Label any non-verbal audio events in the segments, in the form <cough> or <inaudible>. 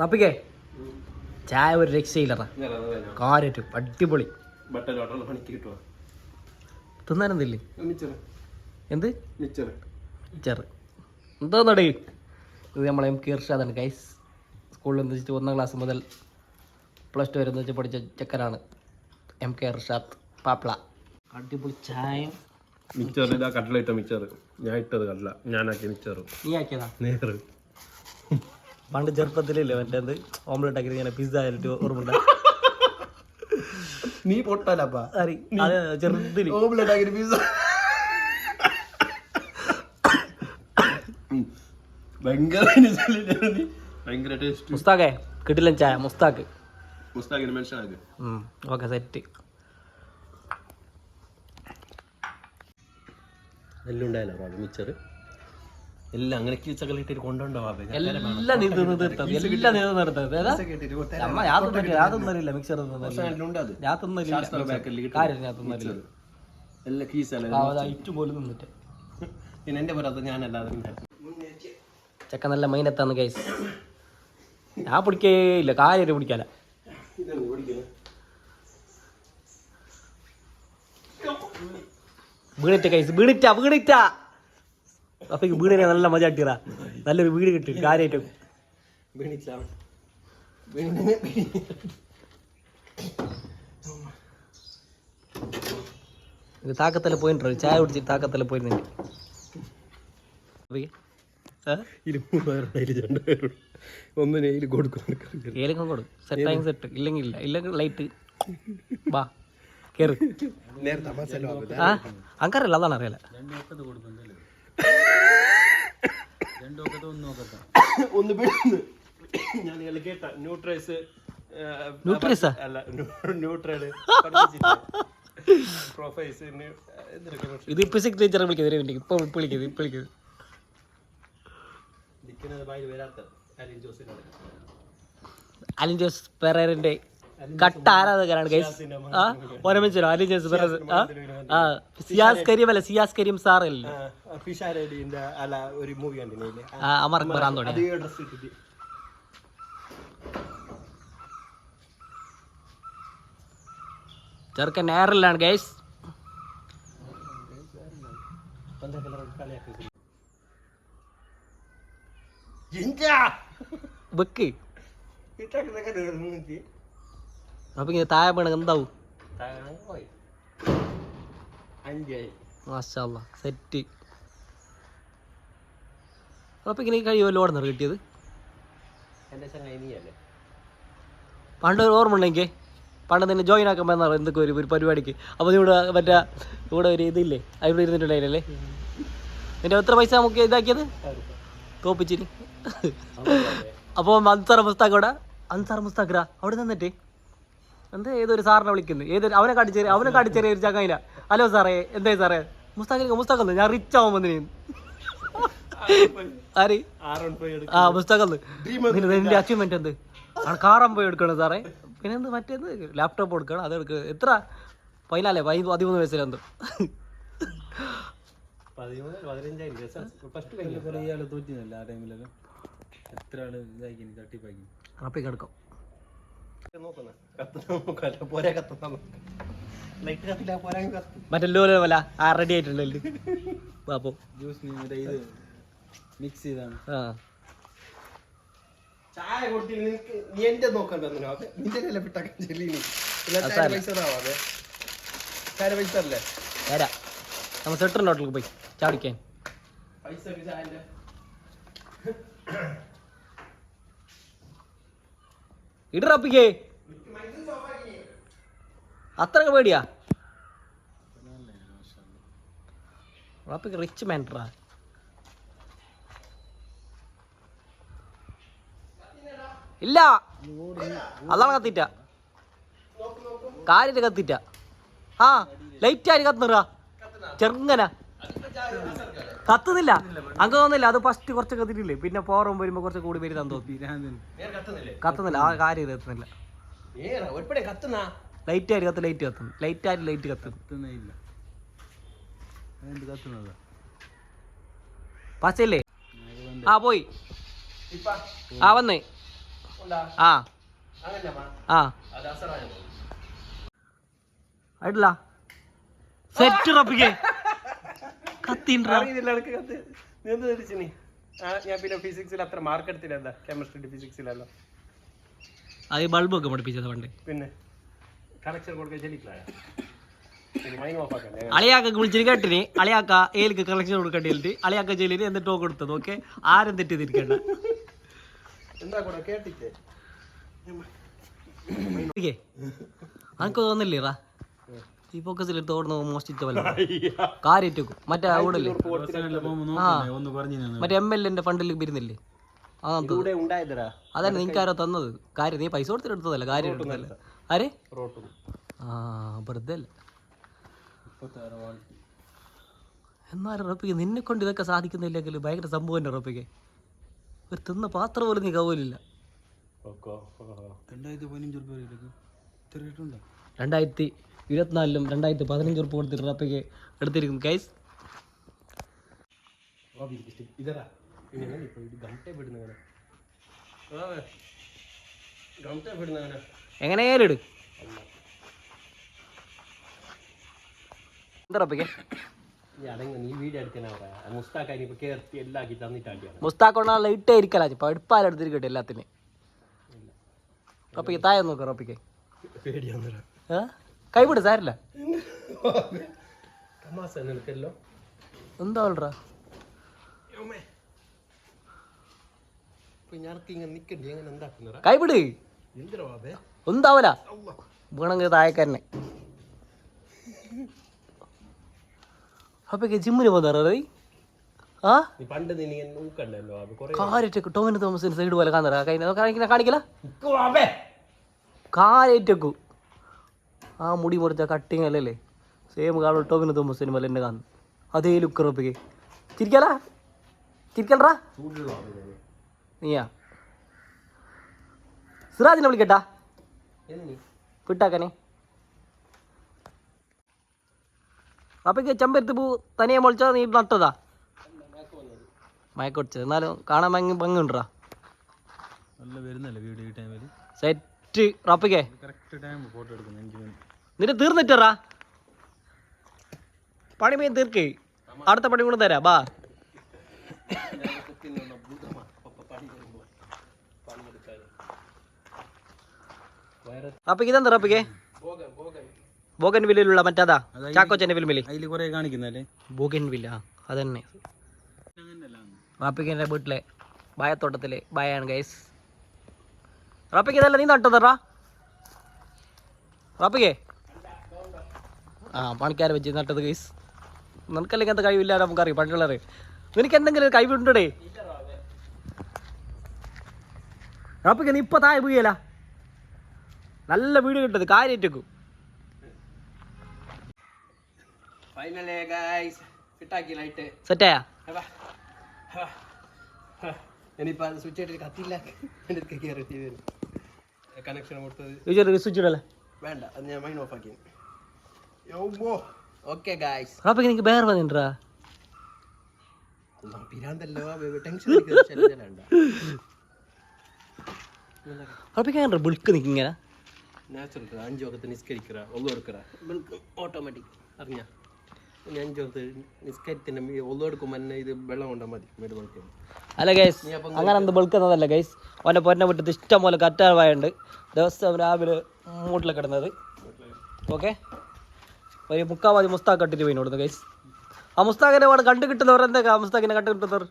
റപ്പിക്കേ ചായ ഒരു രക്ഷയില്ലടാ. കാരറ്റ് അടിപൊളി. തിന്നാനെന്തില്ലേ? എന്ത്? മിച്ചറ്. ചെറ് എന്തോന്നടേ? ഇത് നമ്മളെ എം കെ ഇർഷാദാണ് ഗൈസ് സ്കൂളിൽ നിന്ന് വെച്ചിട്ട് ഒന്നാം ക്ലാസ് മുതൽ പ്ലസ് ടു വരെ വെച്ച് പഠിച്ച ചെക്കനാണ് എം കെ ഇർഷാദ് പാപ്ല. അടിപൊളി ചായ മിച്ചറിന് ഇതാ കടല മിച്ചറ്. ഞാൻ ഇട്ടത് കടല. ഞാനാക്കിയ മിച്ചറ്. നീ ആക്കിയതാ? നേറ് പണ്ട് ചെറുപ്പത്തിലില്ലേ മറ്റേ എന്ത് ഓംലെറ്റ് ആക്കി ഇങ്ങനെ പിസ്സ ആയിട്ട് ഓർമ്മ നീ പൊട്ടലപ്പാ അറി അതെ ചെറുതിൽ. ഓംലെറ്റ് ആക്കി പിസ്സ ഭയങ്കര ഭയങ്കര ടേസ്റ്റ് മുസ്താഖേ കിട്ടില്ല ചായ മുസ്താഖ്. മുസ്താഖിന് മനസ്സിലാക്കി ഓക്കെ സെറ്റ് എല്ലാം ഉണ്ടായാലോ മിച്ചറ് എല്ലാം അങ്ങനെ ചകലിട്ടിട്ട് കൊണ്ടുണ്ടോ എല്ലാം നീ തീർത്തത് എല്ലാം നീ അമ്മ മിക്സർ ചെക്ക നല്ല മൈനത്താന്ന് കേസ് ഞാൻ പിടിക്കേ ഇല്ല കാര്യം പിടിക്കാല വീണിറ്റ കൈസ് വീണിറ്റ വീണിറ്റ അപ്പൊ വീടിനെ നല്ല മജ കിട്ടിയതാ നല്ലൊരു വീട് കിട്ടി കാര്യമായിട്ടും ഇത് താക്കത്തല പോയിട്ടോ ചായ കുടിച്ചിട്ട് താക്കത്തല പോയിരുന്നു ഒന്ന് നെയ്യിൽ കൊടുക്കും സെറ്റായും സെറ്റ് ഇല്ലെങ്കിൽ ഇല്ല. ഇല്ലെങ്കിൽ ലൈറ്റ് വാ. കേറി. അങ്കറില്ല അതാണ് അറിയാല. ഒന്ന് പെടുന്നു. ഞാൻ കേട്ട. ന്യൂട്രൈസ് ന്യൂട്രീസാ? അല്ല ന്യൂട്രൽ പ്രൊഫൈസിന് എന്തൊക്കെ ഇത് ഇപ്പൊ സിഗ്നേച്ചർ വിളിക്കുന്നത് ഇപ്പൊ വിളിക്കുന്നത് ഇപ്പൊ വിളിക്കുന്നത്. അലിൻ അലിൻ ജോസ് പെരേരന്റെ കട്ട ആരാധകരാണ് ഗൈസ് ആ ഓരമിച്ചോ അലി ജസ് ആ സിയാസ് കരീം അല്ല സിയാസ് കരീം സാർ അല്ലേ? അമർ ബറാൻ അത് തുടങ്ങി ചെറുക്കൻ നേറിലാണ് ഗൈസ് വെക്ക്. അപ്പൊ ഇങ്ങനെ താഴെ വീണ എന്താവും? മാഷാ മാഷാല്ല സെറ്റ് അപ്പൊ ഇങ്ങനെ കഴിയുമല്ലോ ഓടുന്നത് കിട്ടിയത്? പണ്ട് ഒരു ഓർമ്മ ഉണ്ടെങ്കിൽ പണ്ട് തന്നെ ജോയിൻ ആക്കാൻ പറഞ്ഞാൽ എന്തൊക്കെ ഒരു ഒരു പരിപാടിക്ക്. അപ്പോൾ ഇവിടെ മറ്റേ ഇവിടെ ഒരു ഇതില്ലേ അവിടെ ഇരുന്നിട്ടുണ്ടായില്ലേ നിന്റെ എത്ര പൈസ നമുക്ക് ഇതാക്കിയത്? തോപ്പിച്ചിന്. അപ്പോൾ അൻസാർ മുസ്താഖ് അവിടെ അൻസാർ മുസ്താഖ്ര അവിടെ നിന്നിട്ട്? എന്താ ഏതൊരു സാറിനെ വിളിക്കുന്നു? ഏതൊരു അവനെ കാട്ടിച്ചേരി അവനെ കാട്ടിച്ചേരിയ ഒരു ചങ്ങയില്ല ഹലോ സാറേ എന്തേ സാറേ? മുസ്താഖ് മുസ്താഖ് ഞാൻ റിച്ച് ആവാൻ വന്നിന്. ആര്? ആ പുസ്തകം നിന്റെ അച്ചീവ്മെന്റ് എന്ത്? ആണ് കാറാൻ പോയി എടുക്കണം സാറേ? പിന്നെ എന്ത് മറ്റേത്? ലാപ്ടോപ്പ് എടുക്കണം അത് എടുക്കുക എത്ര? പതിനാലേ? പതിമൂന്ന് പതിമൂന്ന് വയസ്സിലെന്തോ പതിമൂന്ന് പതിനഞ്ചായിരം ഫസ്റ്റ് കഴിഞ്ഞു. കുറേ തോറ്റില്ല ആ ടൈമിലല്ലോ എത്ര ഇതാക്കി തട്ടിപ്പാക്കി? നോക്കുന്ന കത്തുന്ന പോരാ കത്തുന്ന ലൈറ്റ് കത്തില്ല പോരാ കത്തും മറ്റേ ലോല വല ആ റെഡി ആയിട്ടുണ്ടല്ലോ ജ്യൂസ് മിക്സ് ചെയ്താണ് ആ ചായ കൊടുത്തിട്ട് നിനക്ക് നീ എന്റെ നോക്കണ്ടെന്നോ അതെ നിന്റെ നില പിട്ടാക്കാൻ ചെല്ലി നീ ഇല്ല ചായ പൈസ ഇതാവാതെ ചായ പൈസ അല്ലേ വരാ നമ്മൾ സെട്ടറിന്റെ ഹോട്ടലിൽ പോയി ചാടിക്കാൻ പൈസ ചായന്റെ ഇടറപ്പിക്കേ അത്ര പേടിയാ? റിച്ച് മാൻഡറാ ഇല്ല. അതാണ് കത്തിറ്റ കാര്യറ്റ് കത്തിറ്റ ആ ലൈറ്റ് ആര് കത്തുന്നറാ ചെറുങ്ങന. കത്തുന്നില്ല. അങ്ങ് തോന്നില്ല അത് ഫസ്റ്റ് കുറച്ച് കത്തിട്ടില്ലേ? പിന്നെ പോറം വരുമ്പോ കുറച്ച് കൂടി പേര് തോന്നി. നേരെ കത്തുന്നില്ലേ. കത്തുന്നില്ല ആ കാര്യം കത്തുന്നില്ല. നേരെ ഒരുപടെ കത്തുന്നാ. ലൈറ്റ് ആര് കത്ത് ലൈറ്റ് കത്തുന്നു ലൈറ്റ് ആര് ലൈറ്റ് കത്തുന്നു കത്തുന്നില്ല പച്ചല്ലേ ആ പോയി. ഇപ്പ. ആ വന്നേ. ആ. ആ. ആയിട്ടില്ല. സെറ്റ് റപ്പിക്കേ ഞാൻ പിന്നെ ഫിസിക്സിൽ അത്ര മാർക്ക് എടുത്തില്ല. എന്താ കെമിസ്ട്രി ഫിസിക്സിലല്ലോ അത് ബൾബൊക്കെ പഠിപ്പിച്ചത് പണ്ട്. പിന്നെ? കണക്ഷൻ കൊടുക്കാൻ ചെല്ലിക്കളായ മൈൻ ഓഫ് ആക്കണ്ടേ അളിയാക്ക വിളിച്ചിട്ട് കേട്ടിന്? അളിയാക്ക ഏലിക്ക് കളക്ഷൻ കൊടുക്കേണ്ടി അളിയാക്ക ജയിലിന് എന്നിട്ട് ടോക്ക് കൊടുത്തത്? ഓക്കെ. ആരും തെറ്റിദ്ധരിക്കണ്ട. എന്താ കൂടെ? ഓക്കെ അനക്ക് തോന്നില്ലേറാ ഈ ഫോക്കസിൽ തോടുന്ന മോസ്റ്റ് മറ്റേ എം എൽ എന്റെ ഫണ്ടിൽ വരുന്നില്ലേ? അതന്നെ നിനക്ക് ആരോ തന്നത്? കാര്യം നീ പൈസ കൊടുത്തിട്ട് എടുത്തതല്ല? കാര്യം എടുത്തതല്ല? ആരെ? റോട്ടും. ആ വെറുതെ അല്ല? എന്നാലും ഉറപ്പിക്കുക നിന്നെ കൊണ്ട് ഇതൊക്കെ സാധിക്കുന്നില്ലെങ്കിൽ ഭയങ്കര സംഭവം തന്നെ റപ്പിക്ക് ഒരു തിന്ന പാത്രം പോലും നീ കവലില്ല. ഓക്കോ രണ്ടായിരത്തി ഇരുപത്തിനാലിലും രണ്ടായിരത്തി പതിനഞ്ച് ഉറുപ്പ് കൊടുത്തിട്ട് അപ്പേക്ക് എടുത്തിരിക്കും കൈസ് ഇത് എങ്ങനെയാലും ഇട് എടുപ്പാലെടുത്തിരിക്കട്ടെ എല്ലാത്തിനും. റപ്പിക്ക് താഴെ നോക്കാം റപ്പിക്ക് ഏ? കൈവിട് സാരില്ല. എന്താ കൈവിട്. എന്താവല. വീണെങ്കിൽ താഴെക്കാരനെ അപ്പൊക്കെ ജിമ്മിന് പോകാറ ആ? പണ്ട് ടോമിന് തോമസിന് സൈഡ് പോലെ കാണാറ കാണിക്കല കാരറ്റൊക്കെ ആ മുടി മുറിച്ച കട്ടിങ് അല്ലല്ലേ? സെയിം കാണും ടോവിന് തുമ്പ സിനിമ എന്നെ കാണുന്നു അതേ ലുക്ക് ഉറപ്പിക്ക് ചിരിക്കലാ? ചിരിക്കലറാ നീയാ. സിറാജിനെ വിളിക്കട്ടാ. വിട്ടാക്കനെ. അപ്പൊക്ക് ചെമ്പരത്ത് പൂ തനിയെ മുളിച്ച നീ നട്ടതാ? മയക്കൊടിച്ചത് എന്നാലും കാണാൻ ഭംഗി ഭംഗിണ്ടാ നല്ല വരുന്നല്ലേ വീഡിയോ ടൈമിൽ സെറ്റ് റപ്പിക്കേ കറക്റ്റ് ടൈം ഫോട്ടോ എടുക്കുന്നു. എനിക്ക് നിന്റെ തീർന്നിട്ടറാ പണി പോയി തീർക്കേ. അടുത്ത പണി കൂടെ തരാം. ബാ. അപ്പൊ ഇതെന്താ റപ്പിക്കേ ബോഗൻ വില്ലിലുള്ള മറ്റേതാ? ചാക്കോച്ചന്റെ ഫിലിമിൽ അതിൽ കുറെ കാണിക്കുന്നല്ലേ ബോഗൻ വില്ല അതന്നെ. റാപ്പിക്കെ വീട്ടിലെ ബായത്തോട്ടത്തിലെ ബായാണ് ഗൈസ് റാപ്പിക്ക് ഇതല്ല നീ നട്ടതറാ റാപ്പിക്കേ ആ പണിക്കാരെ വെച്ച് നട്ടത് ഗൈസ് നിനക്കല്ലെങ്കിൽ എന്താ കഴിവില്ല നമുക്കറിയാം പണ്ടുള്ളവർ നിനക്ക് എന്തെങ്കിലും കഴിവുണ്ടേ അപ്പൊ നീ ഇപ്പൊ താഴെ പോയല്ല നല്ല വീട് കിട്ടത് കാര്യറ്റേക്കും സെറ്റായാ ഇനിയിപ്പോ സ്വിച്ച് കയറി കണക്ഷൻ കൊടുത്തത്. ഇടല്ലേ? വേണ്ട അത് ഞാൻ ഓഫ് ആക്കി. ഓക്കെ ഗായ്സ് റാപ്പിക്ക് നിനക്ക് വേറെ വന്നിട്ടാ പിരാന്തല്ലോ ടെൻഷൻ ബിൾക്ക് നിൽക്കിങ്ങനെ നാച്ചുറൽ അഞ്ചു വകത്ത് നിസ്കരിക്കുക ഒന്നു എടുക്കുക ഓട്ടോമാറ്റിക് അറിഞ്ഞ? ഇനി അഞ്ചു വകത്ത് നിസ്കരിത്തിന്റെ ഒന്നു എടുക്കുമ്പോൾ തന്നെ ഇത് വെള്ളം കൊണ്ടാൽ മതി മേട് ബൾക്ക് അല്ല ഗൈസ് അങ്ങനെ എന്ത് ബൾക്കുന്നതല്ല ഗൈസ് അവന്റെ പൊന്നെ വിട്ടിട്ട് ഇഷ്ടം പോലെ കറ്റാവായുണ്ട് ദിവസം രാവിലെ മൂട്ടിൽ കിടന്നത്. ഓക്കെ ഒരു മുക്കാവാതി മുസ്താഖ് കട്ടിട്ട് പോയി കൊടുത്തു ഗൈസ് ആ മുസ്താഖിനെ അവിടെ കണ്ടു കിട്ടുന്നവർ എന്തൊക്കെ? ആ മുസ്താഖിനെ കണ്ടു കിട്ടുന്നവർ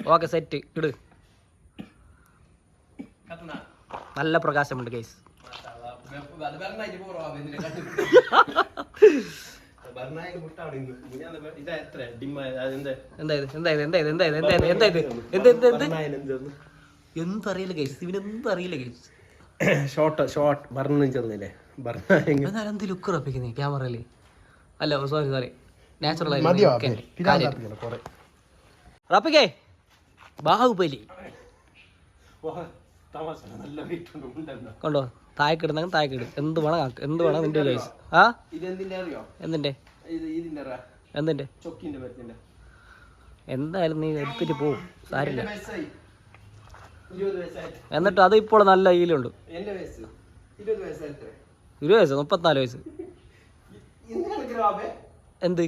ഓക്കെ സെറ്റ് ഇട്. നല്ല പ്രകാശമുണ്ട് ഗൈസ് <laughs> എന്ത്? എന്തറിയില്ല ഗൈസ് ഇവനെന്തും അറിയില്ല ഗൈസ് ഷോർട്ട് ലുക്ക് ഉറപ്പിക്കുന്നേ? ക്യാമറയിൽ അല്ല സോറി സോറി നാച്ചുറൽ റപ്പിക്കേ ബാഹുബലി കണ്ടോ? താഴെക്കിടുന്നെങ്കിൽ താഴെക്കിട് എന്ത് വേണം എന്ത് വേണം നിന്റെ ചോയ്സ് ആ? എന്തിന്റെ എന്തിന്റെ എന്തായാലും നീ എടുത്തിട്ട് പോവും സാരില്ല. എന്നിട്ട് അത് ഇപ്പോൾ നല്ല ഈലുണ്ട് ഇരുപത് വയസ്സ് മുപ്പത്തിനാല് വയസ്സ്. എന്ത്?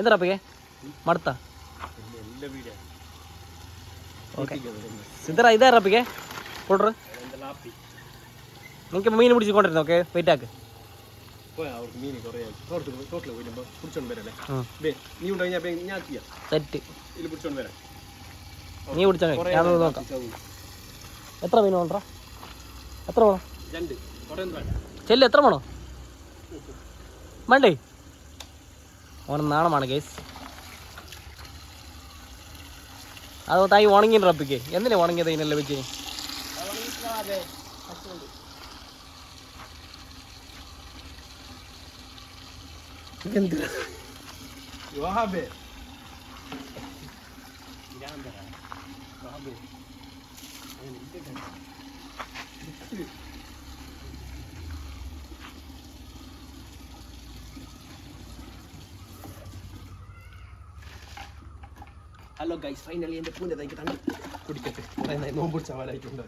എന്താ അപ്പേ മടുത്ത? ഓക്കെ. സിദ്ധറ ഇതാ റപ്പിക്കേ? കൂട്ടർ നിങ്ങൾക്ക് മീൻ പിടിച്ച് കൊണ്ടിരുന്നു ഓക്കെ? വെയിറ്റ് ആക്ക്. അവർക്ക് മീൻ കുറേ തോട്ടത്തിൽ തോട്ടിൽ പോയിട്ട് പിടിച്ചോണ്ട് വരല്ലേ? ബേ നീ ഉണ്ടായി ഞാൻ ഞാൻ ചെയ്യാം. സെറ്റ്. ഇതിൽ പിടിച്ചോണ്ട് വരാം. നീ പിടിച്ചാൽ മതി. ഞാൻ നോക്കാം. എത്ര മീൻ വേണ്ട എത്ര വേണം? രണ്ട്. ഒന്നും എത്ര വേണോ? വേണ്ടേ? ഓന നാണമാണ് കേസ് അത് തായി ഉണങ്ങി റപ്പിക്കേ എന്തിനാ ഉണങ്ങിയത് ഇതിനെല്ലാം വെച്ച്? വാബേ ഹലോ ഗൈസ് ഫൈനലി എന്റെ പൂനെ എനിക്ക് തന്നെ. കുടിക്കട്ടെ. നോമ്പ് ചവാലായിട്ടുണ്ട്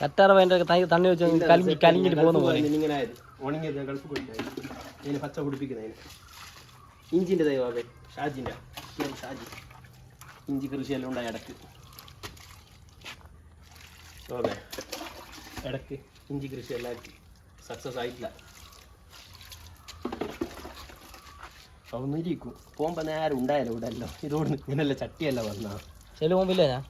കറ്റാറ വേണ്ട തണ്ണി വെച്ച് കലിഞ്ഞി കലിഞ്ഞിട്ട് പോകുന്ന പോലെ. ഇങ്ങനെ ദൈവാവേ ഉണങ്ങിയത് ഞാൻ ഗൾഫ് കുടിക്കായി ഇതിന് പച്ച കുടിപ്പിക്കുന്നതിന്. ഇഞ്ചിന്റെ ദൈവമേ ഷാജിന്റെ ഷാജി. ഇഞ്ചി കൃഷിയെല്ലാം ഉണ്ടായി ഇടയ്ക്ക്. അതെ ഇടയ്ക്ക് ഇഞ്ചി കൃഷിയെല്ലാം ആക്കി. സക്സസ് ആയിട്ടില്ല. അതൊന്നും ഇരിക്കും. പോകുമ്പോൾ നേരം ഉണ്ടായാലോ ഇവിടെ എല്ലാം ഇതോട് ഇങ്ങനെയല്ല ചട്ടിയല്ല വന്നാ. ചെല്ലു മുമ്പില്ലേ ഞാൻ?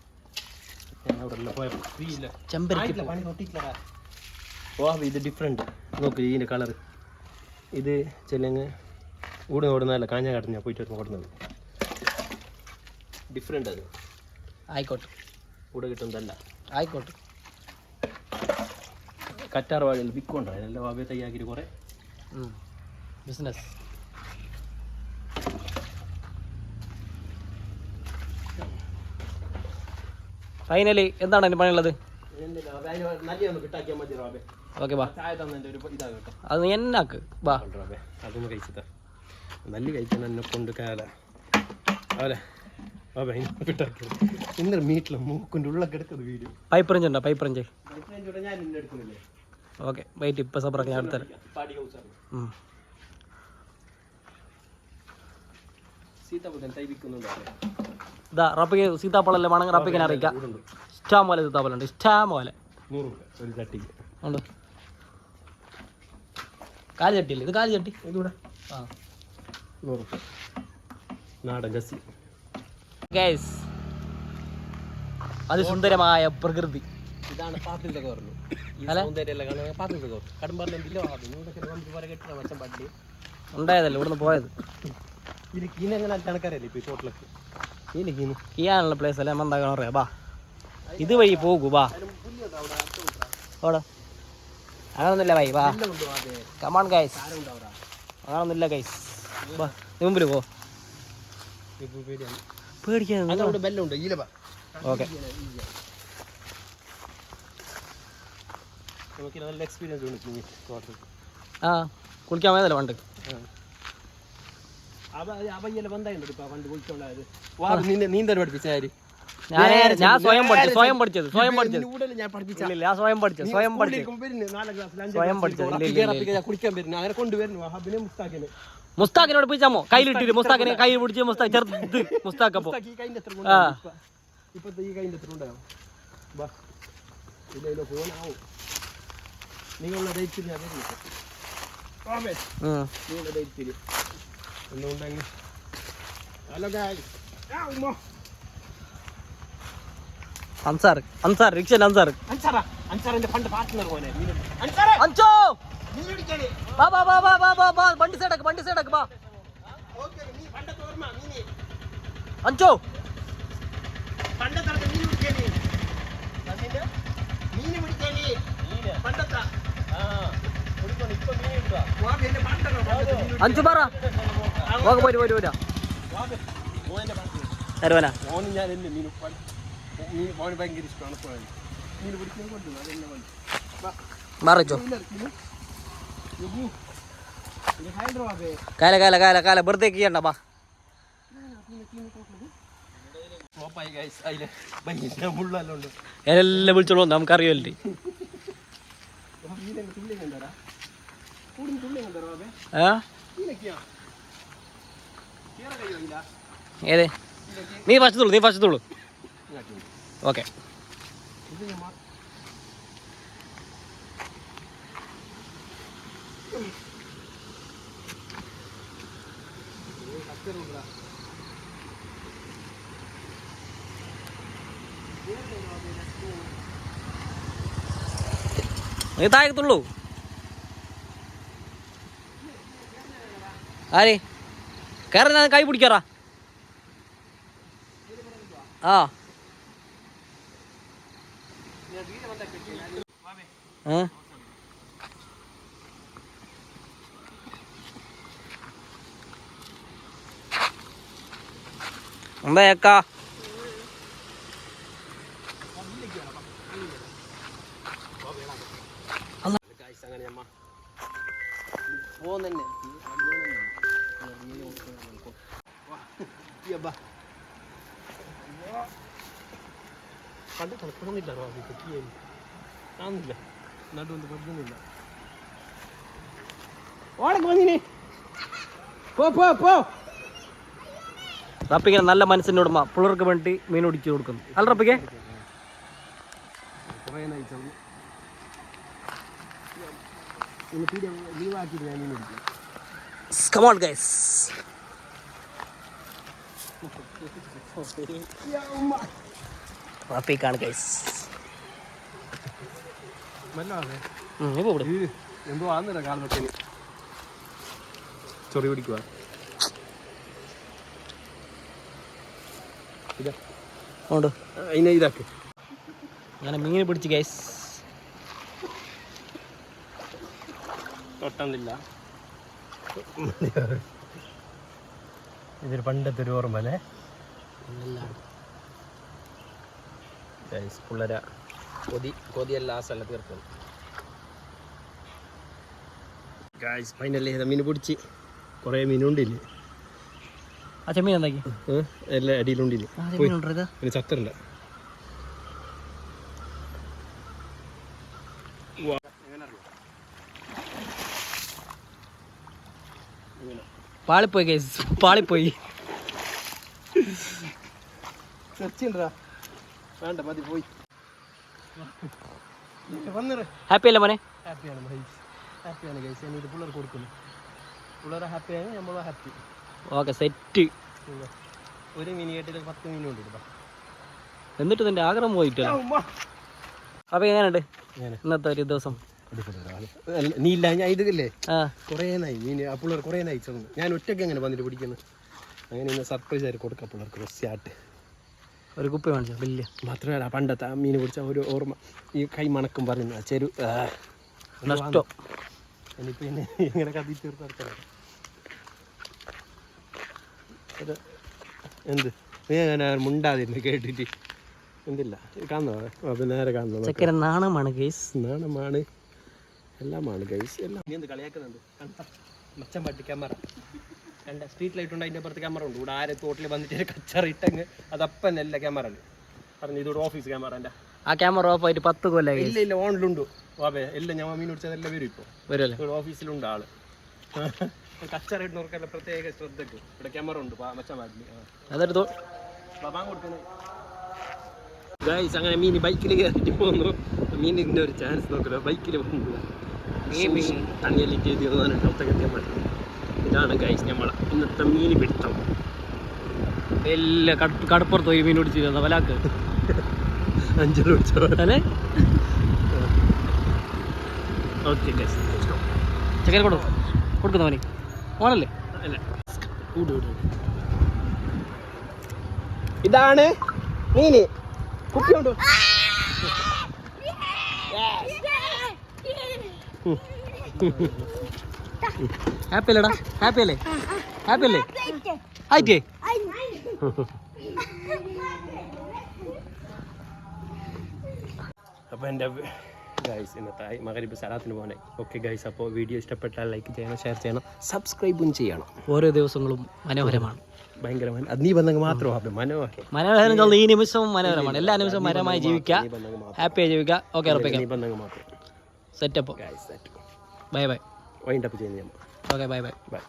ഓ ഇത് ഡിഫറെന്റ് നോക്ക് ഇതിന്റെ കളർ ഇത് ചെല്ലങ്ങ് ഊട് ഓടുന്നതല്ല കാഞ്ഞ കാട്ടിന് ഞാൻ പോയിട്ട് വരുമ്പോൾ ഓടുന്നത്. ഡിഫറെന്റ് അത്. ആയിക്കോട്ടെ. കൂടെ കിട്ടുന്നതല്ല. ആയിക്കോട്ടെ. കറ്റാർ വാഴയിൽ വിൽക്കൊണ്ടോ അതിനെല്ലാം വാവയെ തയ്യാക്കിയിട്ട് കുറേ? ബിസിനസ് ഫൈനലി എന്താണ് അതിന് പണിയുള്ളത്? ഓക്കെ ബാ. അത് നീ എന്നാക്ക് ബാ. അതൊന്ന് കഴിച്ചതാ നല്ല കഴിക്കണം എന്നെ കൊണ്ട് കാല അവലെ ബാബേ കിട്ടാക്കിയത് ഇന്നലെ മീറ്റിലെ മൂക്കിന്റെ ഉള്ള കിടക്കുന്നത് വീഡിയോ പൈപ്പ് റേഞ്ച് ഉണ്ടോ? പൈപ്പ് റേഞ്ച് ഞാൻ ഓക്കെ വെയിറ്റ് ഇപ്പം എടുത്തരാം. ഇതാ റപ്പിക്ക് സീതാപ്പഴല്ലേ വേണമെങ്കിൽ റപ്പിക്കാൻ അറിയിക്കാം. ഇഷ്ടം പോലെ സീതാപ്പഴുണ്ട് ഇഷ്ടം പോലെ ഉണ്ട്. കാൽ ചട്ടിയില്ലേ? ഇത് കാൽ ചട്ടി. ഇതൂടെ ആ. നൂറ് നാടൻ ഗസി ഗൈസ് അതിസുന്ദരമായ പ്രകൃതി. ഇതാണ് ഉണ്ടായതല്ലേ ഇവിടുന്ന് പോയത്? ഇത് കീനെങ്ങനെ കണക്കറിയല്ലേ ഇപ്പൊ ഈ തോട്ടിലൊക്കെ? കീന് കീന് ചെയ്യാനുള്ള പ്ലേസ് അല്ലേ നമ്മൾ എന്താക്കണം അറിയാം ബാ. ഇതുവഴി പോകൂ ബാ. ഓടാ. അങ്ങനൊന്നുമില്ല ബൈ. ബാ കമാൺ ഗൈസ് അങ്ങനൊന്നുമില്ല ഗൈസ് ബാ. മുമ്പിൽ പോ. പേടിക്കാൻ ഓക്കെ ആ കുളിക്കാൻ പോയതല്ലേ പണ്ട്? അവയ്യെല്ലാം ബന്ധമുണ്ട് ഇപ്പൊ പണ്ട് കുളിച്ചോണ്ടായത് വാ നിന്നെ നീന്തൽ പഠിപ്പിച്ചാര് ഞാൻ ഞാൻ സ്വയം പഠിച്ചു സ്വയം പഠിച്ചത് സ്വയം പഠിച്ചത്. ഞാൻ പഠിപ്പിച്ച ഇല്ല, ഇല്ല, ഞാൻ സ്വയം പഠിച്ചത് സ്വയം പഠിച്ചത് സ്വയം പഠിച്ചത്. കുളിക്കാൻ വരുന്നു അങ്ങനെ കൊണ്ടുവരുന്നു. വഹാബിനെ മുസ്താഖിനെ മുസ്താഖിനോട് പിടിച്ചാമോ കയ്യിലിട്ടിട്ട് മുസ്താഖിനെ കൈ പിടിച്ച് മുസ്താഖ് ചെറുത് മുസ്താഖ് എത്ര ആ. ഇപ്പത്തെ ഈ കൈന്റെ എത്ര ഉണ്ടാവും ഇല്ല ഇല്ല ഫോണാവും നിങ്ങളുടെ ഡേറ്റ് ഞാൻ തരുന്നു ഉം. നിങ്ങളുടെ ഡേറ്റ് ഒന്നുണ്ടെങ്കിൽ ഹലോ ഗായ് അൻസാർ അൻസാർ റിക്ഷൻ അൻസാർ അൻസാറ അൻസാറിന്റെ പണ്ട് പാർട്ട്ണർ മോനെ അൻസാറ അഞ്ചോ നീ പിടിക്കാനേ ബാ ബാ ബാ ബാ ബാ ബാ ബാ വണ്ടി സൈഡാക്ക് വണ്ടി സൈഡാക്ക് ബാ ഓക്കെ നീ പണ്ടത്തെ ഓർമ്മ നീ അഞ്ചോ പണ്ടത്തെ മീൻ പിടിക്കാനേ അതിന്റെ മീൻ പിടിക്കാനേ പണ്ടത്തെ വാബി എന്റെ പണ്ടോ പണ്ടത്തെ മീൻ അഞ്ചു പറ. പോര് പോര് പോരാ. തരുവനാ? ഞാൻ എന്നെ മീൻ ഭയങ്കര ഇഷ്ടമാണ് മീൻ കൊണ്ടുവന്നു അതെന്നെ മറിച്ചോ കാല കാല കാല കാല വെറുതെ ചെയ്യണ്ട ബാ എല്ലാം വിളിച്ചോളൂ നമുക്കറിയല്ലേ ഏത്? നീ ഫസ്റ്റ് തുള്ളു നീ ഫസ്റ്റ് തുള്ളു ഓക്കെ ഇത് നീ താഴെ തുള്ളു ആരെ കയറി കൈ പിടിക്കാറാ ആ ഏ? എന്താ ഏക്കാ കാണുന്നില്ല നടുവൊന്നും പഠിക്കുന്നില്ല ഓടക്ക് വന്നിനി. പോ പോ പോ. റപ്പിങ്ങനെ നല്ല മനസ്സിന്റെ ഉടമ. പിള്ളേർക്ക് വേണ്ടി മീൻ ഒടിച്ചു കൊടുക്കുന്നു. അല്ല റപ്പിക്കേ. കുറേ ഗൈസ് കമോൺ ഗൈസ് റപ്പിക്കാണ് ഗൈസ് വല്ലാതെ ഇപ്പോൾ ഇവിടെ എന്തോ ആകുന്നില്ല ചൊറി പിടിക്കുക അതിനെ ഇതാക്ക്. അങ്ങനെ മീൻ പിടിച്ച് ഗൈസ് തൊട്ടില്ല ഇതൊരു പണ്ടത്തെ ഒരു ഓർമ്മ അല്ലേ? പിള്ളേര. കൊതി കൊതിയല്ല ആ സ്ഥലത്ത് ഗായ്സ് ഫൈനലി മീൻ പിടിച്ച്. കുറേ മീനുണ്ടില്ലേ? ആ ചെമ്മീൻ എന്താക്കി എല്ലാ അടിയിലുണ്ടില്ലേ? പിന്നെ ചത്തറുണ്ട് പാളിപ്പോയി കേസ് പാളിപ്പോയി. വേണ്ട മതി പോയി. ഹാപ്പി അല്ലേ മോനെ? ഹാപ്പിയാണ് ഗൈസ് ഹാപ്പിയാണ് ഗൈസ് ഞാൻ ഇത് പിള്ളേർ കൊടുക്കുന്നു. പിള്ളേരെ ഹാപ്പിയാണ് നമ്മളെ ഹാപ്പി ഓക്കെ സെറ്റ് ഒരു കേട്ടിൽ പത്ത് മീൻ ഉണ്ട് എന്നിട്ട് നിന്റെ ആഗ്രഹം പോയിട്ടില്ല. അപ്പൊ എങ്ങനെയുണ്ട്? ഇന്നത്തെ ഒരു ദിവസം. നീ ഇല്ല ഞാൻ ഇതില്ലേ കൊറേ കുറേ നായി മീൻ ആ പിള്ളേർ കുറേ നായി ചെന്നു ഞാൻ ഒറ്റയ്ക്ക് എങ്ങനെ വന്നിട്ട് പിടിക്കുന്നു? അങ്ങനെ സർപ്രൈസ് ആയിട്ട് കൊടുക്കാം പിള്ളേർക്ക് കുറച്ചായിട്ട് ഒരു കുപ്പി മേടിച്ചു? വലിയ. മാത്രമല്ല പണ്ടത്തെ ആ മീൻ പിടിച്ച ഒരു ഓർമ്മ. ഈ കൈ മണക്കും പറയുന്ന ചെരു. നഷ്ടം. ഇനിയിപ്പോ എന്നെ ഇങ്ങനെ കത്തി തീർത്ത് നടക്കണം അത് എന്ത്? നീ അങ്ങനെ മുണ്ടാതിരുന്നു കേട്ടിട്ട്. എന്തില്ല? കാണുന്നോ? അപ്പം നേരെ കാണുന്നു ചക്കര നാണമാണ് ഗൈസ് നാണമാണ്. എല്ലാമാണ് ഗൈസ് എല്ലാം. നീ എന്ത് കളിയാക്കുന്നുണ്ട്? മച്ചൻ പട്ടി ക്യാമറ കണ്ട സ്ട്രീറ്റ് ലൈറ്റ് ഉണ്ട് അതിന്റെ അപ്പുറത്ത് ക്യാമറ ഉണ്ട്. ഇവിടെ ആരെ തോട്ടിൽ വന്നിട്ട് കച്ചറിട്ടങ്ങ് അതപ്പം നല്ല ക്യാമറ ഉണ്ട്. പറഞ്ഞു ഇതോട് ഓഫീസ് ക്യാമറ എന്റെ. ആ ക്യാമറ ഓഫ് ആയിട്ട് പത്ത് കൊല്ലം ഇല്ല ഇല്ല ഓണിലുണ്ട്. വാപ്പേ എല്ലാം ഞാൻ മീൻ പിടിച്ചതെല്ലാം വരും ഇപ്പോൾ വരുമല്ലോ ഓഫീസിലുണ്ട് ആൾ. കച്ചറിടുന്നവർക്കെല്ലാം പ്രത്യേക ശ്രദ്ധക്ക്. ഇവിടെ ക്യാമറ ഉണ്ട് മച്ചാൻ പാട്ടിൽ അതൊരു തോ- ബാബാൻ കൊടുക്കുന്നത് ഗൈസ് അങ്ങനെ മീൻ ബൈക്കിൽ കയറിയിട്ട് പോകുന്നു മീനിന്റെ ഒരു ചാൻസ് നോക്കില്ല ബൈക്കിൽ പോകുന്നു തണിയെല്ലാം ചെയ്ത് തന്നിട്ട് അവിടുത്തെ എത്തിയാൽ മതി ഇതാണ് ഗൈസ് നമ്മളെ ഇന്നത്തെ മീൻ പിടുത്തം. എല്ലാ കട- കടപ്പുറത്ത് പോയി മീൻ പിടിച്ചിരുന്ന വലാക്ക്. <laughs> അഞ്ചു പിടിച്ചോ? അല്ലേ? ഓക്കെ ചക്കര കൊടുക്കും കൊടുക്കുന്ന മോനെ ഓണല്ലേ അല്ല. കൂട് കൂട്. ഇതാണ് മീന്. കുപ്പി ഉണ്ടോ <laughs> <laughs> ഹാപ്പി അല്ലേടാ. ഹാപ്പി അല്ലേ? ഹാപ്പി അല്ലേ? ആയിട്ടേ അപ്പോൾ എന്റെ ഗൈസ് ഇന്നത്തെ മകരിബ് സലാത്തിന് പോകാനായി ഓക്കെ ഗൈസ് അപ്പോൾ വീഡിയോ ഇഷ്ടപ്പെട്ടാൽ ലൈക്ക് ചെയ്യണം ഷെയർ ചെയ്യണം സബ്സ്ക്രൈബും ചെയ്യണം. ഓരോ ദിവസങ്ങളും മനോഹരമാണ്. ഭയങ്കരമാണ്. അത് നീ ബന്ധങ്ങൾ മാത്രമാണ് മനോഹരം. മനോഹരം ഈ നിമിഷവും മനോഹരമാണ്. എല്ലാ നിമിഷവും മനോഹരമായി ജീവിക്കുക. ഹാപ്പിയായി ജീവിക്കുക. ഓക്കെ ഉറപ്പിക്കാം. നീ ബന്ധങ്ങൾ മാത്രം. സെറ്റപ്പ് ബൈ ബൈ വൈൻഡപ്പ് ചെയ്യുന്നത് ഞാൻ ഓക്കെ ബൈ ബൈ. ബൈ.